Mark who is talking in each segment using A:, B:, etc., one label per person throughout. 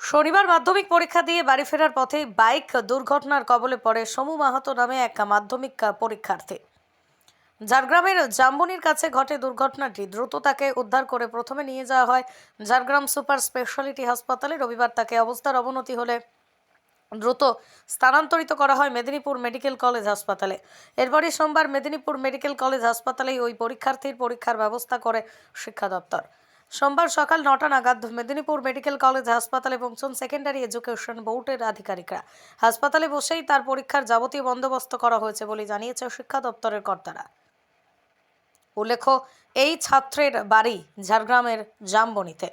A: শনিবার মাধ্যমিক পরীক্ষা দিয়ে বাড়ি ফেরার পথে বাইক দুর্ঘটনার কবলে পড়ে সমু মাহাতো নামে এক মাধ্যমিক পরীক্ষার্থী। ঝাড়গ্রামের জাম্বনির কাছে ঘটে দুর্ঘটনাটি। দ্রুত তাকে উদ্ধার করে প্রথমে নিয়ে যাওয়া হয় ঝাড়গ্রাম সুপার স্পেশালিটি হাসপাতালে। রবিবার তাকে অবস্থার অবনতি হলে দ্রুত স্থানান্তরিত করা হয় মেদিনীপুর মেডিকেল কলেজ হাসপাতালে। এরপরই সোমবার মেদিনীপুর মেডিকেল কলেজ হাসপাতালেই ওই পরীক্ষার্থীর পরীক্ষার ব্যবস্থা করে শিক্ষা দপ্তর। সোমবার সকাল নটা নাগাদ মেদিনীপুর মেডিকেল কলেজ হাসপাতালে পৌঁছন সেকেন্ডারি এডুকেশন বোর্ডের আধিকারিকরা। হাসপাতালে বসেই তার পরীক্ষার যাবতীয় বন্দোবস্ত করা হয়েছে বলে জানিয়েছে শিক্ষা দপ্তরের কর্তারা। উল্লেখ্য, এই ছাত্রের বাড়ি ঝাড়গ্রামের জামবনিতে।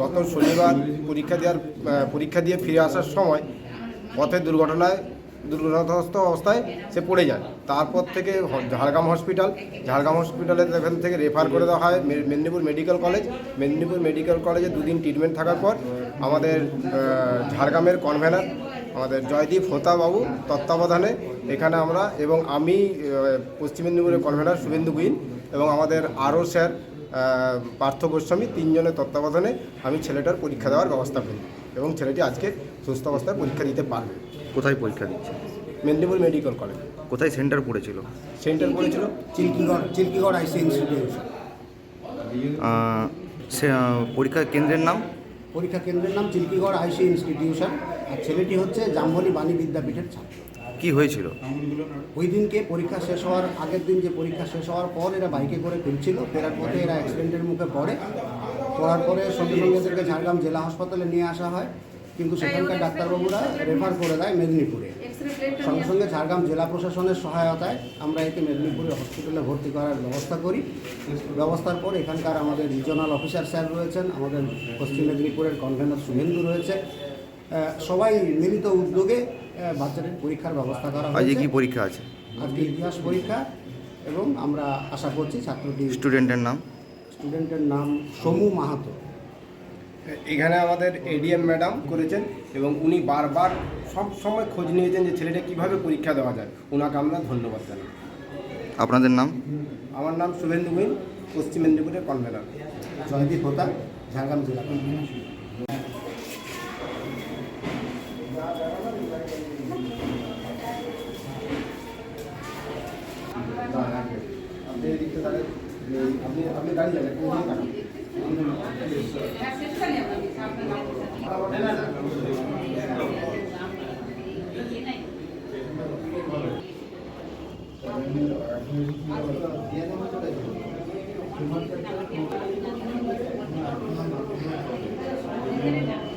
B: গত শনিবার পরীক্ষা দেওয়ার পরীক্ষা দিয়ে ফিরে আসার সময় পথে দুর্ঘটনায়, দুর্ঘটনাগ্রস্ত অবস্থায় সে পড়ে যায়। তারপর থেকে ঝাড়গ্রাম হসপিটাল, ঝাড়গ্রাম হসপিটালে এখান থেকে রেফার করে দেওয়া হয়। Medinipur medical college, Medinipur medical কলেজে দুদিন ট্রিটমেন্ট থাকার পর আমাদের ঝাড়গ্রামের কনভেনার আমাদের জয়দীপ হোতা বাবু তত্ত্বাবধানে এখানে আমরা এবং আমি পশ্চিম মেদিনীপুরের কনভেনার শুভেন্দু গুইন এবং আমাদের আরও স্যার পার্থ গোস্বামী তিনজনের তত্ত্বাবধানে আমি ছেলেটার পরীক্ষা দেওয়ার ব্যবস্থা করি এবং ছেলেটি আজকে সুস্থ অবস্থায় পরীক্ষা দিতে পারবে।
C: কোথায় পরীক্ষা দিচ্ছে?
B: Medinipur medical college.
C: কোথায় সেন্টার পড়েছিল?
B: সেন্টার পড়েছিল
D: চিল্কিগড় চিল্কিগড় আইসি ইনস্টিটিউট।
C: আহ, সে পরীক্ষা কেন্দ্রের নাম?
D: পরীক্ষা কেন্দ্রের নাম চিল্কিগড় আইসি ইনস্টিটিউশন। আর ছেলেটি হচ্ছে জাম্বনি বাণী বিদ্যাপীঠের ছাত্র।
C: কি হয়েছিল?
D: ওই দিনকে পরীক্ষা শেষ হওয়ার আগের দিন যে পরীক্ষা শেষ হওয়ার পর এরা বাইকে করে ফিরছিল। ফেরার পথে এরা অ্যাক্সিডেন্টের মুখে পড়ে। পড়ার পরে সঙ্গে সঙ্গে এদেরকে ঝাড়গ্রাম জেলা হাসপাতালে নিয়ে আসা হয়। কিন্তু সেখানকার ডাক্তারবাবুরা রেফার করে দেয় মেদিনীপুরে। সঙ্গে সঙ্গে ঝাড়গ্রাম জেলা প্রশাসনের সহায়তায় আমরা একে মেদিনীপুরে হসপিটালে ভর্তি করার ব্যবস্থা করি। ব্যবস্থার পর এখানকার আমাদের রিজনাল অফিসার স্যার রয়েছেন আমাদের পশ্চিম মেদিনীপুরের কনভেনার শুভেন্দু রয়েছে। সবাই মিলিত উদ্যোগে বাচ্চাদের পরীক্ষার ব্যবস্থা করা
C: আজকে কি পরীক্ষা আছে?
D: আজকে ইতিহাস পরীক্ষা এবং আমরা আশা করছি ছাত্রটি
C: স্টুডেন্টের নাম?
D: স্টুডেন্টের নাম সমু মাহাতো।
B: এখানে আমাদের এডিএম ম্যাডাম করেছেন এবং উনি বারবার সব সময় খোঁজ নিয়েছেন যে ছেলেটা কীভাবে পরীক্ষা দেওয়া যায়। ওনাকে আমরা ধন্যবাদ জানাই।
C: আপনাদের নাম?
B: আমার নাম শুভেন্দু গুইন পশ্চিম মেদিনীপুরের কনভেনার
D: জয়দীপ হোতা ঝাড়গ্রাম জেলা।
B: আপনি এদিকে তাহলে আপনি আপনি গাড়ি যাবেন
D: Thank you.